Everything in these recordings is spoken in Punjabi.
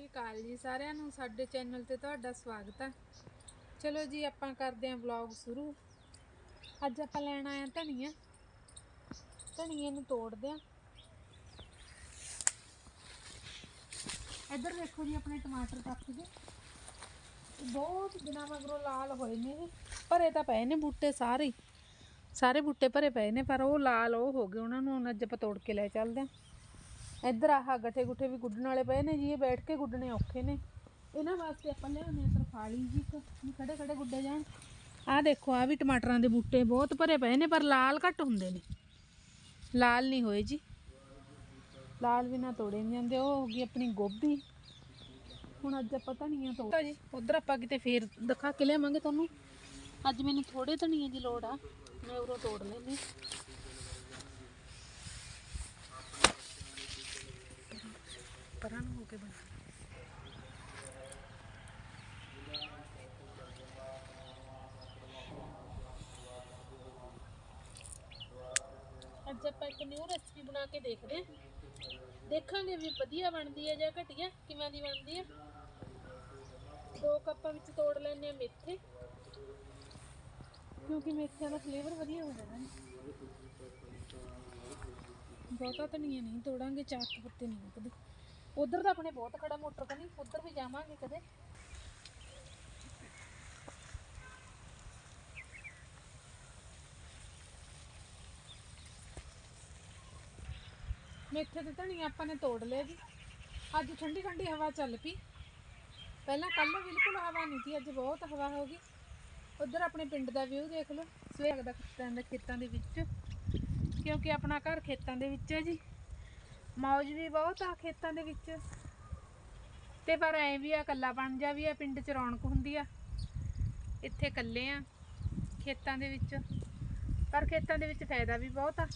ਸ਼੍ਰੀ ਅਕਾਲ ਜੀ ਸਾਰਿਆਂ ਨੂੰ, ਸਾਡੇ ਚੈਨਲ ਤੇ ਤੁਹਾਡਾ ਸਵਾਗਤ ਹੈ ਚਲੋ ਜੀ, ਆਪਾਂ ਕਰਦੇ ਹਾਂ ਵਲੌਗ ਸ਼ੁਰੂ। ਅੱਜ ਆਪਾਂ ਲੈਣ ਆਏ ਆਂ ਧਨੀਆ। ਧਨੀਏ ਨੂੰ ਤੋੜਦੇ ਆਂ ਇੱਧਰ ਦੇਖੋ ਜੀ, ਆਪਣੇ ਟਮਾਟਰ ਕੱਟ ਗਏ। ਬਹੁਤ ਦਿਨਾਂ ਮਗਰੋਂ ਲਾਲ ਹੋਏ ਨੇ ਇਹ। ਭਰੇ ਤਾਂ ਪਏ ਨੇ ਬੂਟੇ ਸਾਰੇ ਸਾਰੇ ਬੂਟੇ ਭਰੇ ਪਏ ਨੇ, ਪਰ ਉਹ ਲਾਲ ਉਹ ਹੋ ਗਏ। ਉਹਨਾਂ ਨੂੰ ਅੱਜ ਆਪਾਂ ਤੋੜ ਕੇ ਲੈ ਚੱਲਦੇ ਆਂ ਇੱਧਰ ਆਹ ਗੱਠੇ ਗੁੱਠੇ ਵੀ ਗੁੱਡਣ ਵਾਲੇ ਪਏ ਨੇ ਜੀ, ਇਹ ਬੈਠ ਕੇ ਗੁੱਡਣੇ ਔਖੇ ਨੇ। ਇਹਨਾਂ ਵਾਸਤੇ ਆਪਾਂ ਲਿਆਉਂਦੇ ਆ ਤਰਫਾਲੀ ਜੀ ਇੱਕ ਖੜੇ ਖੜੇ ਗੁੱਡੇ ਜਾਣ। ਆਹ ਦੇਖੋ ਆ ਵੀ ਟਮਾਟਰਾਂ ਦੇ ਬੂਟੇ ਬਹੁਤ ਭਰੇ ਪਏ ਨੇ, ਪਰ ਲਾਲ ਘੱਟ ਹੁੰਦੇ ਨੇ। ਲਾਲ ਨਹੀਂ ਹੋਏ ਜੀ। ਲਾਲ ਵੀ ਨਾ ਤੋੜੇ ਨਹੀਂ ਜਾਂਦੇ, ਉਹ ਹੋ ਗਈ ਆਪਣੀ ਗੋਭੀ। ਹੁਣ ਅੱਜ ਆਪਾਂ ਧਨੀਆ ਤੋੜਦਾ ਜੀ, ਉਧਰ ਆਪਾਂ ਕਿਤੇ ਫੇਰ ਦਿਖਾ ਕੇ ਲਿਆਵਾਂਗੇ ਤੁਹਾਨੂੰ। ਅੱਜ ਮੈਨੂੰ ਥੋੜੇ ਧਨੀਏ ਦੀ ਲੋੜ ਆ, ਮੈਂ ਉਰੋਂ ਤੋੜ ਲੈਂਦੀ ਪਰਾਂ ਨੂੰ ਹੋ ਕੇ ਬਣਾ ਅੱਜ ਆਪਾਂ ਇੱਕ ਨਿਊ ਰੈਸਪੀ ਬਣਾ ਕੇ ਦੇਖਦੇ ਹਾਂ। ਦੇਖਾਂਗੇ ਵੀ ਵਧੀਆ ਬਣਦੀ ਹੈ ਜਾਂ ਘਟੀਆ, ਕਿਵੇਂ ਦੀ ਬਣਦੀ ਹੈ। ਦੋ ਕੱਪਾਂ ਵਿੱਚ ਤੋੜ ਲੈਣੇ ਆ ਮੇਥੇ। ਕਿਉਂਕਿ ਮੇਥਿਆਂ ਦਾ ਫਲੇਵਰ ਵਧੀਆ ਹੋ ਜਾਂਦਾ ਬਹੁਤਾ ਧਨੀਆ ਨਹੀਂ ਤੋੜਾਂਗੇ, ਚਾਰ ਕੁ ਪੱਤੇ ਨਹੀਂ ਮੁੱਕਦੇ। ਉਧਰ ਤਾਂ ਆਪਣੇ ਬਹੁਤ ਖੜਾ ਮੋਟਰ ਕਨੀ ਉਧਰ ਵੀ ਜਾਵਾਂਗੇ ਕਦੇ। ਮੇਥੇ ਤੇ ਧਨੀਆ ਆਪਾਂ ਨੇ ਤੋੜ ਲਿਆ ਜੀ। ਅੱਜ ਠੰਡੀ ਠੰਡੀ ਹਵਾ ਚੱਲ ਪਈ। ਪਹਿਲਾਂ ਕੱਲ ਬਿਲਕੁਲ ਹਵਾ ਨਹੀਂ ਸੀ, ਅੱਜ ਬਹੁਤ ਹਵਾ ਹੋ ਗਈ। ਉਧਰ ਆਪਣੇ ਪਿੰਡ ਦਾ ਵਿਊ ਦੇਖ ਲਓ, ਸਵੇਰ ਦਾ ਖੇਤਾਂ ਦੇ ਖੇਤਾਂ ਦੇ ਵਿੱਚ। ਕਿਉਂਕਿ ਆਪਣਾ ਘਰ ਖੇਤਾਂ ਦੇ ਵਿੱਚ ਹੈ ਜੀ। ਮੌਜ ਵੀ ਬਹੁਤ ਆ ਖੇਤਾਂ ਦੇ ਵਿੱਚ। ਤੇ ਪਰ ਐ ਵੀ ਆ ਕੱਲਾ ਬਣ ਜਾ ਵੀ ਆ, ਪਿੰਡ 'ਚ ਰੌਣਕ ਹੁੰਦੀ ਆ। ਇੱਥੇ ਇਕੱਲੇ ਆ ਖੇਤਾਂ ਦੇ ਵਿੱਚ। ਪਰ ਖੇਤਾਂ ਦੇ ਵਿੱਚ ਫਾਇਦਾ ਵੀ ਬਹੁਤ ਆ।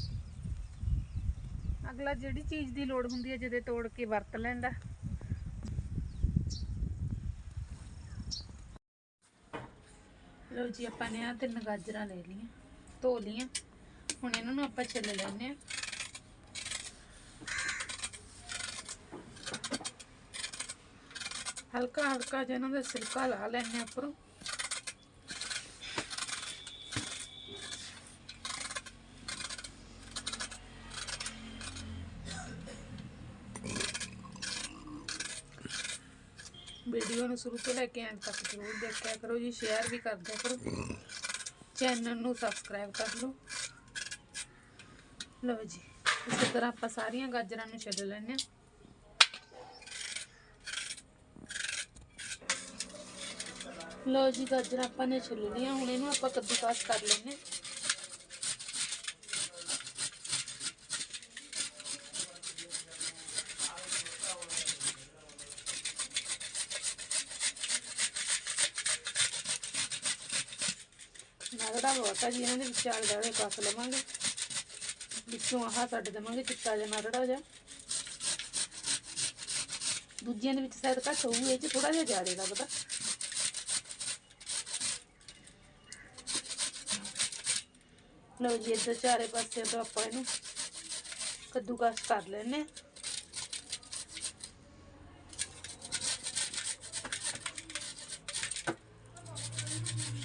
ਅਗਲਾ ਜਿਹੜੀ ਚੀਜ਼ ਦੀ ਲੋੜ ਹੁੰਦੀ ਹੈ ਜਦੇ ਤੋੜ ਕੇ ਵਰਤ ਲੈਂਦਾ। ਲਓ ਜੀ, ਆਪਾਂ ਨੇ ਆ ਤਿੰਨ ਗਾਜਰਾਂ ਲੈ ਲਈਆਂ, ਧੋ ਲਈਆਂ। ਹੁਣ ਇਹਨਾਂ ਨੂੰ ਆਪਾਂ ਛਿੱਲ ਲੈਣੇ ਆ। ਹਲਕਾ ਹਲਕਾ ਜਿਹਾ ਦਾ ਸਿਰਕਾ ਲਾ ਲੈਣੇ ਉੱਪਰੋਂ। ਵੀਡੀਓ ਨੂੰ ਸ਼ੁਰੂ ਤੋਂ ਲੈ ਕੇ ਅੰਤ ਤੱਕ ਜ਼ਰੂਰ ਦੇਖਿਆ ਕਰੋ ਜੀ ਸ਼ੇਅਰ ਵੀ ਕਰ ਦਿਆ ਕਰੋ। ਚੈਨਲ ਨੂੰ ਸਬਸਕ੍ਰਾਈਬ ਕਰ ਲਓ। ਲਓ ਜੀ, ਇਸੇ ਤਰ੍ਹਾਂ ਆਪਾਂ ਸਾਰੀਆਂ ਗਾਜਰਾਂ ਨੂੰ ਛਿੱਲ ਲੈਣੇ ਆ ਲਓ ਜੀ ਗਾਜਰ ਆਪਾਂ ਨੇ ਛਿੱਲ ਲਈਆਂ ਹੁਣ ਇਹਨੂੰ ਆਪਾਂ ਕੱਦੂਕਾਸ ਕਰ ਲੈਣੇ ਆ ਲੱਗਦਾ ਜੀ, ਇਹਨਾਂ ਦੇ ਵਿੱਚ ਆਲੇ ਕੱਸ ਲਵਾਂਗੇ। ਵਿੱਚੋਂ ਆਹ ਕੱਢ ਦੇਵਾਂਗੇ, ਚਿੱਟਾ ਜਿਹਾ ਨਰੜਾ ਜਿਹਾ। ਦੂਜਿਆਂ ਦੇ ਵਿੱਚ ਸ਼ਾਇਦ ਘੱਟ ਹੋਊ, ਇਹ ਚ ਥੋੜਾ ਜਿਹਾ ਜ਼ਿਆਦਾ ਲੱਗਦਾ। ਲਓ ਜੀ, ਇੱਧਰ ਚਾਰੇ ਪਾਸੇ ਤੋਂ ਆਪਾਂ ਇਹਨੂੰ ਕੱਦੂਕਸ ਕਰ ਲੈਣੇ ਆ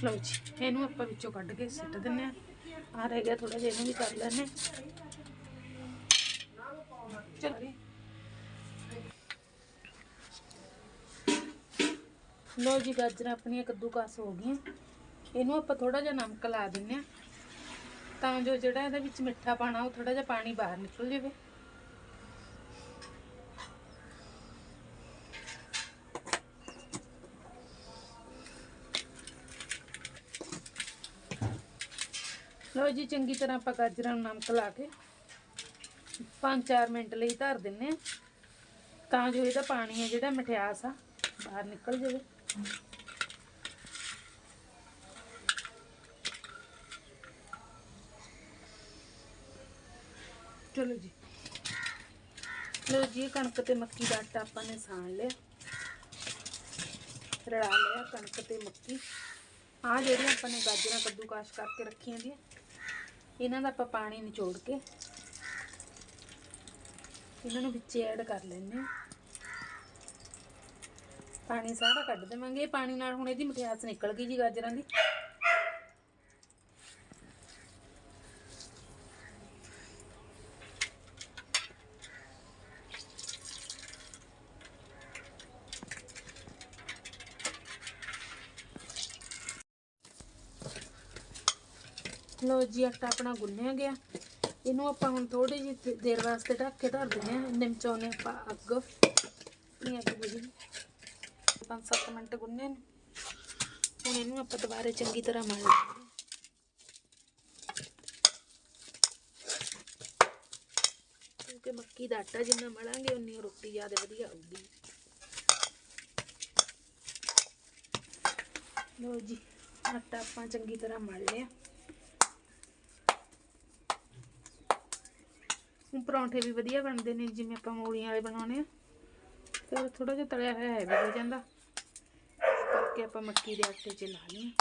ਲਓ ਜੀ, ਇਹਨੂੰ ਆਪਾਂ ਵਿੱਚੋਂ ਕੱਢ ਕੇ ਸਿੱਟ ਦਿੰਨੇ ਆ ਆ ਰਹਿ ਗਿਆ ਥੋੜਾ ਜਿਹਾ, ਇਹਨੂੰ ਵੀ ਕਰ ਲੈਣੇ ਚਲੋ। ਲਓ ਜੀ, ਗਾਜਰਾਂ ਆਪਣੀਆਂ ਕੱਦੂਕਸ ਹੋ ਗਈਆਂ। ਇਹਨੂੰ ਆਪਾਂ ਥੋੜਾ ਜਿਹਾ ਨਮਕ ਲਾ ਦਿੰਨੇ ਆ ਤਾਂ ਜੋ ਜਿਹੜਾ ਇਹਦੇ ਵਿੱਚ ਮਿੱਠਾ ਪਾਣਾ, ਉਹ ਥੋੜਾ ਜਿਹਾ ਪਾਣੀ ਬਾਹਰ ਨਿਕਲ ਜਾਵੇ। ਲਓ ਜੀ, ਚੰਗੀ ਤਰ੍ਹਾਂ ਆਪਾਂ ਗਾਜਰਾਂ ਨੂੰ ਨਮਕ ਲਾ ਕੇ 5-4 ਮਿੰਟ ਲਈ ਧਰ ਦਿੰਨੇ ਆ। ਤਾਂ ਜੋ ਇਹਦਾ ਪਾਣੀ ਹੈ ਜਿਹੜਾ ਮਠਿਆਸ ਆ, ਬਾਹਰ ਨਿਕਲ ਜਾਵੇ। ਚਲੋ ਜੀ। ਲਓ ਜੀ ਕਣਕ ਤੇ ਮੱਕੀ ਦਾ ਆਟਾ ਆਪਾਂ ਨੇ ਸਾਣ ਲਿਆ। ਰਲਾ ਲਿਆ ਕਣਕ ਤੇ ਮੱਕੀ। ਆ ਜਿਹੜੀਆਂ ਆਪਾਂ ਨੇ ਗਾਜਰਾਂ ਕੱਦੂਕਾਸ਼ ਕਰਕੇ ਰੱਖੀਆਂ ਦੀਆਂ, ਇਹਨਾਂ ਦਾ ਆਪਾਂ ਪਾਣੀ ਨਿਚੋੜ ਕੇ ਇਹਨਾਂ ਨੂੰ ਵਿੱਚ ਐਡ ਕਰ ਲੈਂਦੇ ਹਾਂ। ਪਾਣੀ ਸਾਰਾ ਕੱਢ ਦੇਵਾਂਗੇ। ਪਾਣੀ ਨਾਲ ਹੁਣ ਇਹਦੀ ਮਠਿਆਸ ਨਿਕਲ ਗਈ ਜੀ ਗਾਜਰਾਂ ਦੀ। ਲੋ ਜੀ ਆਟਾ ਆਪਣਾ ਗੁੰਨਿਆ ਗਿਆ। ਇਹਨੂੰ ਆਪਾਂ ਹੁਣ ਥੋੜੀ ਜਿਹੀ ਦੇਰ ਵਾਸਤੇ ਢੱਕ ਕੇ ਧਰ ਦਿੰਦੇ ਹਾਂ। ਨਿਮਚਾਉਨੇ ਆਪਾਂ ਅੱਗ ਆਪਣੀ ਅੱਗ ਬੁਝੀ 5-7 ਮਿੰਟ ਗੁੰਨੇ ਨੇ। ਹੁਣ ਇਹਨੂੰ ਆਪਾਂ ਦੁਬਾਰੇ ਚੰਗੀ ਤਰ੍ਹਾਂ ਮਲ ਲਾਂਗੇ ਕਿਉਂਕਿ ਮੱਕੀ ਦਾ ਆਟਾ ਜਿੰਨਾ ਮਲਾਂਗੇ, ਉਨੀ ਰੋਟੀ ਜ਼ਿਆਦਾ ਵਧੀਆ ਆਊਗੀ ਲੋ ਜੀ, ਆਟਾ ਆਪਾਂ ਚੰਗੀ ਤਰ੍ਹਾਂ ਮਲ ਲਿਆ। ਹੁਣ ਪਰੌਂਠੇ ਵੀ ਵਧੀਆ ਬਣਦੇ ਨੇ, ਜਿਵੇਂ ਆਪਾਂ ਮੂਲੀਆਂ ਵਾਲੇ ਬਣਾਉਣੇ ਆ। ਤੇ ਥੋੜਾ ਜਿਹਾ ਤਲਿਆ ਹੋਇਆ ਹੈਵੀ ਹੋ ਜਾਂਦਾ। ਇਸ ਕਰਕੇ ਆਪਾਂ ਮੱਕੀ ਦੇ ਆਟੇ 'ਚ ਲਾ ਲਈਏ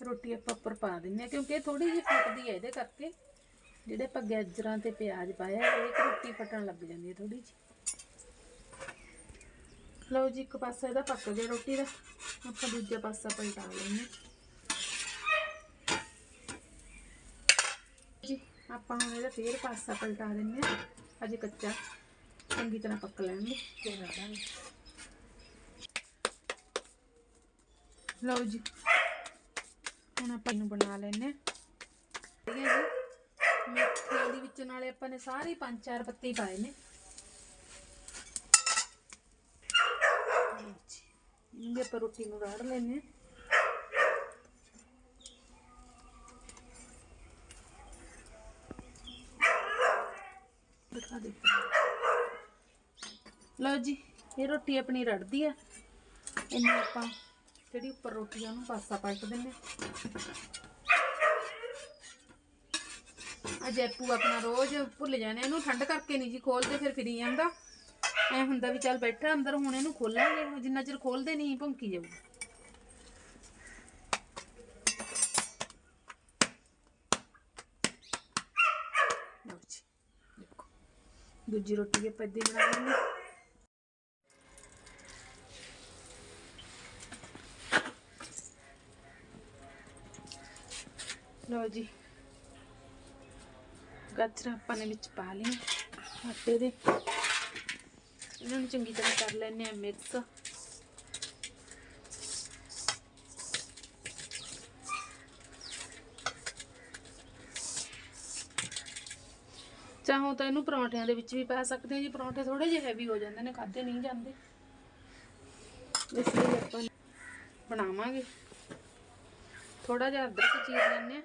ਰੋਟੀ ਆਪਾਂ ਉੱਪਰ ਪਾ ਦਿੰਨੇ ਆ, ਕਿਉਂਕਿ ਇਹ ਥੋੜੀ ਜਿਹੀ ਫੁੱਟਦੀ ਹੈ ਇਹਦੇ ਕਰਕੇ। ਜਿਹੜੇ ਆਪਾਂ ਗਾਜਰਾਂ ਤੇ ਪਿਆਜ਼ ਪਾਇਆ ਇਹ ਰੋਟੀ ਫਟਣ ਲੱਗ ਜਾਂਦੀ ਹੈ ਥੋੜੀ ਜਿਹੀ। ਲਓ ਜੀ, ਇੱਕ ਪਾਸਾ ਇਹਦਾ ਪੱਕ ਗਿਆ ਰੋਟੀ ਦਾ ਆਪਾਂ ਦੂਜਾ ਪਾਸਾ ਪਲਟਾ ਲੈਂਦੇ ਜੀ, ਆਪਾਂ ਹੁਣ ਇਹਦਾ ਫੇਰ ਪਾਸਾ ਪਲਟਾ ਦਿੰਦੇ ਆ ਅਜੇ ਕੱਚਾ, ਚੰਗੀ ਤਰ੍ਹਾਂ ਪੱਕ ਲੈਣਗੇ। ਫੇਰ ਰੱਖਾਂਗੇ। ਲਓ ਜੀ, ਹੁਣ ਆਪਾਂ ਇਹਨੂੰ ਬਣਾ ਲੈਨੇ ਆ ਠੀਕ ਹੈ ਜੀ। ਮੇਥੀ ਦੇ ਵਿੱਚ ਨਾਲੇ ਆਪਾਂ ਨੇ ਸਾਰੇ ਪੰਜ ਚਾਰ ਪੱਤੇ ਪਾਏ ਨੇ। ਲਓ ਆਪਾਂ ਰੋਟੀ ਨੂੰ ਰਾੜ ਲੈਨੇ ਆ ਦੇ। ਲਓ ਜੀ, ਇਹ ਰੋਟੀ ਆਪਣੀ ਰੜਦੀ ਆ। ਇਹਨੂੰ ਆਪਾਂ ਜਿਹੜੀ ਉੱਪਰ ਰੋਟੀ ਆ, ਉਹਨੂੰ ਪਾਸਾ ਪਲਟ ਦਿੰਨੇ ਆ ਆਪਣਾ ਰੋਜ਼ ਭੁੱਲ ਜਾਣੇ ਇਹਨੂੰ ਠੰਡ ਕਰਕੇ ਨਹੀਂ ਜੀ ਖੋਲਦੇ, ਫਿਰ ਫਿਰੀ ਜਾਂਦਾ। ਐ ਹੁੰਦਾ ਵੀ ਚੱਲ ਬੈਠਾ ਅੰਦਰ, ਹੁਣ ਇਹਨੂੰ ਖੋਲਾਂਗੇ ਜਿੰਨਾ ਚਿਰ ਖੋਲਦੇ ਨਹੀਂ ਭੌਂਕੀ ਜਾਊ। ਦੂਜੀ ਰੋਟੀ ਆਪਾਂ ਏਦਾਂ ਬਣਾ ਲੈਂਦੇ। ਲਓ ਜੀ ਗਾਜਰਾਂ ਆਪਾਂ ਨੇ ਵਿੱਚ ਪਾ ਲਈਆਂ। ਆਟੇ ਦੇ। ਇਹਨਾਂ ਨੂੰ ਚੰਗੀ ਤਰ੍ਹਾਂ ਕਰ ਲੈਣੇ ਆ ਮਿਕਸ। ਚਾਹੋ ਤਾਂ ਇਹਨੂੰ ਪਰੌਂਠਿਆਂ ਦੇ ਵਿੱਚ ਵੀ ਪਾ ਸਕਦੇ ਹਾਂ ਜੀ। ਪਰੌਂਠੇ ਥੋੜੇ ਜਿਹੇ ਹੈਵੀ ਹੋ ਜਾਂਦੇ ਨੇ ਖਾਦੇ ਨਹੀਂ ਜਾਂਦੇ। ਇਸ ਲਈ ਆਪਾਂ ਬਣਾਵਾਂਗੇ। ਥੋੜਾ ਜਿਹਾ ਅਦਰਕ ਚੀਰ ਲੈਣੇ ਆ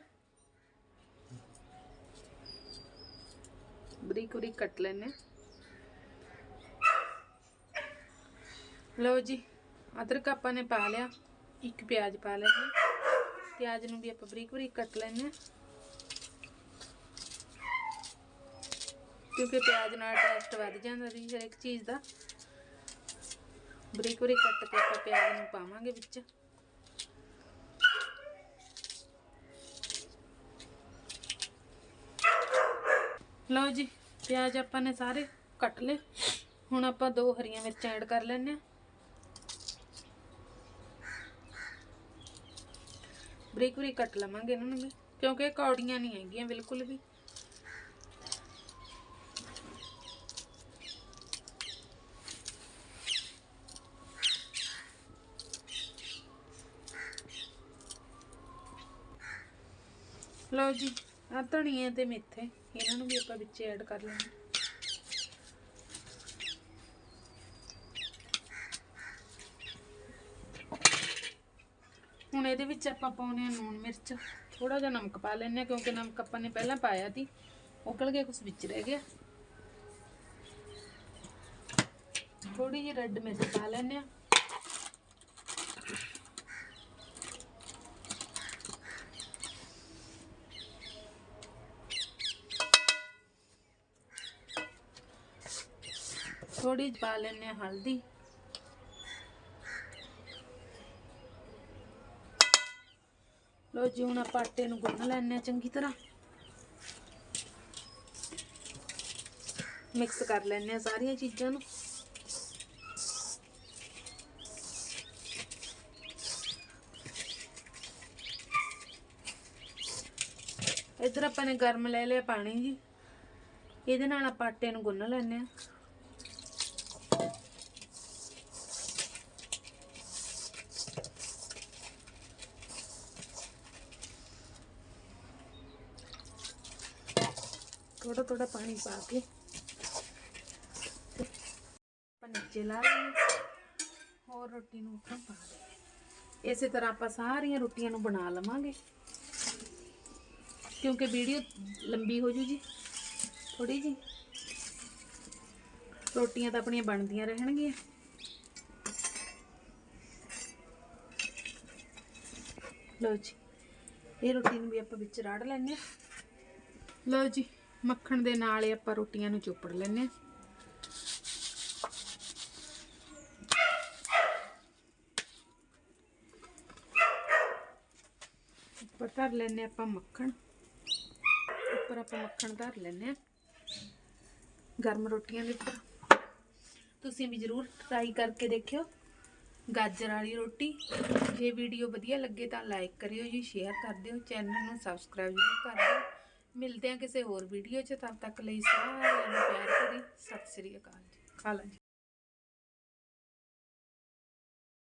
ਬਰੀਕ ਬਰੀਕ ਕੱਟ ਲੈਣੇ ਲਓ ਜੀ, ਅਦਰਕ ਆਪਾਂ ਨੇ ਪਾ ਲਿਆ। ਇੱਕ ਪਿਆਜ਼ ਪਾ ਲੈਣੇ ਪਿਆਜ਼ ਨੂੰ ਵੀ ਆਪਾਂ ਬਰੀਕ ਬਰੀਕ ਕੱਟ ਲੈਣੇ ਆ ਕਿਉਂਕਿ ਪਿਆਜ਼ ਨਾਲ ਟੇਸਟ ਵੱਧ ਜਾਂਦਾ ਜੀ ਹਰ ਇੱਕ ਚੀਜ਼ ਦਾ। ਬਰੀਕ ਬਰੀਕ ਕੱਟ ਕੇ ਆਪਾਂ ਪਿਆਜ਼ ਨੂੰ ਪਾਵਾਂਗੇ ਵਿੱਚ। ਲਓ ਜੀ ਪਿਆਜ਼ ਆਪਾਂ ਨੇ ਸਾਰੇ, ਕੱਟ ਲਏ। ਹੁਣ ਆਪਾਂ ਦੋ ਹਰੀਆਂ ਮਿਰਚਾਂ ਐਡ ਕਰ ਲੈਣੇ ਆ ਬਰੀਕ ਬਰੀਕ ਕੱਟ ਲਵਾਂਗੇ ਇਹਨਾਂ ਨੂੰ ਵੀ, ਕਿਉਂਕਿ ਇਹ ਕੌੜੀਆਂ ਨਹੀਂ ਹੈਗੀਆਂ ਬਿਲਕੁਲ ਵੀ। ਲਓ ਜੀ। ਆ ਧਨੀਏ ਤੇ ਮੇਥੇ, ਇਹਨਾਂ ਨੂੰ ਵੀ ਆਪਾਂ ਵਿੱਚ ਐਡ ਕਰ ਲੈਣਾ ਹੁਣ ਇਹਦੇ ਵਿੱਚ ਆਪਾਂ ਪਾਉਣੇ ਆ ਨੂਣ ਮਿਰਚ। ਥੋੜਾ ਜਿਹਾ ਨਮਕ ਪਾ ਲੈਣੇ ਆ ਕਿਉਂਕਿ ਨਮਕ ਆਪਾਂ ਨੇ ਪਹਿਲਾਂ ਪਾਇਆ ਸੀ, ਉਕਲ ਕੇ ਕੁਝ ਵਿੱਚ ਰਹਿ ਗਿਆ। ਥੋੜੀ ਜਿਹੀ ਰੈੱਡ ਮਿਰਚ ਪਾ ਲੈਣੇ ਆ ਥੋੜੀ ਜਿਹੀ ਪਾ ਲੈਣੇ ਆ ਹਲਦੀ। ਲੋ ਜੀ, ਹੁਣ ਆਪਾਂ ਆਟੇ ਨੂੰ ਗੁੰਨ ਲੈਣੇ ਆ ਚੰਗੀ ਤਰ੍ਹਾਂ। ਮਿਕਸ ਕਰ ਲੈਣੇ ਆ ਸਾਰੀਆਂ ਚੀਜ਼ਾਂ ਨੂੰ। ਇਧਰ ਆਪਾਂ ਨੇ ਗਰਮ ਲੈ ਲਿਆ ਪਾਣੀ ਜੀ। ਇਹਦੇ ਨਾਲ ਆਪਾਂ ਆਟੇ ਨੂੰ ਗੁੰਨ ਲੈਣੇ ਆ ਥੋੜਾ ਥੋੜਾ ਪਾਣੀ ਪਾ ਕੇ। ਆਪਾਂ ਨੀਚੇ ਲਾ ਲੈਣੇ ਹੋਰ ਰੋਟੀ ਨੂੰ ਉੱਪਰ ਪਾ ਦੇ ਇਸੇ ਤਰ੍ਹਾਂ ਆਪਾਂ ਸਾਰੀਆਂ ਰੋਟੀਆਂ ਨੂੰ ਬਣਾ ਲਵਾਂਗੇ। ਕਿਉਂਕਿ ਵੀਡੀਓ ਲੰਬੀ ਹੋ ਜੂ ਜੀ ਥੋੜੀ ਜੀ ਰੋਟੀਆਂ ਤਾਂ ਆਪਣੀਆਂ ਬਣਦੀਆਂ ਰਹਿਣਗੀਆਂ। ਲਓ ਜੀ। ਇਹ ਰੋਟੀ ਨੂੰ ਵੀ ਆਪਾਂ ਵਿੱਚ ਰਾੜ ਲੈਣੇ ਆ ਲਓ ਜੀ। ਮੱਖਣ ਦੇ ਨਾਲ ਹੀ ਆਪਾਂ ਰੋਟੀਆਂ ਨੂੰ ਚੋਪੜ ਲੈਣੇ ਆ ਉੱਪਰ ਧਰ ਲੈਣੇ ਆਪਾਂ ਮੱਖਣ। ਉੱਪਰ ਆਪਾਂ ਮੱਖਣ ਧਰ ਲੈਣੇ ਆ ਗਰਮ ਰੋਟੀਆਂ ਦੇ ਉੱਪਰ। ਤੁਸੀਂ ਵੀ ਜਰੂਰ ਟਰਾਈ ਕਰਕੇ ਦੇਖਿਓ। ਗਾਜਰ ਵਾਲੀ ਰੋਟੀ। ਜੇ ਵੀਡੀਓ ਵਧੀਆ ਲੱਗੇ ਤਾਂ ਲਾਈਕ ਕਰਿਓ ਜੀ ਸ਼ੇਅਰ ਕਰ ਦਿਓ। ਚੈਨਲ ਨੂੰ ਸਬਸਕ੍ਰਾਈਬ ਜ਼ਰੂਰ ਕਰ ਦਿਓ। ਮਿਲਦੇ ਹਾਂ ਕਿਸੇ ਹੋਰ ਵੀਡੀਓ 'ਚ, ਤਦ ਤੱਕ ਲਈ ਸਾਰਿਆਂ ਨੂੰ ਪਿਆਰ ਭਰੀ, ਸਤਿ ਸ੍ਰੀ ਅਕਾਲ ਜੀ। ਖਾ ਲਾਂ ਜੀ।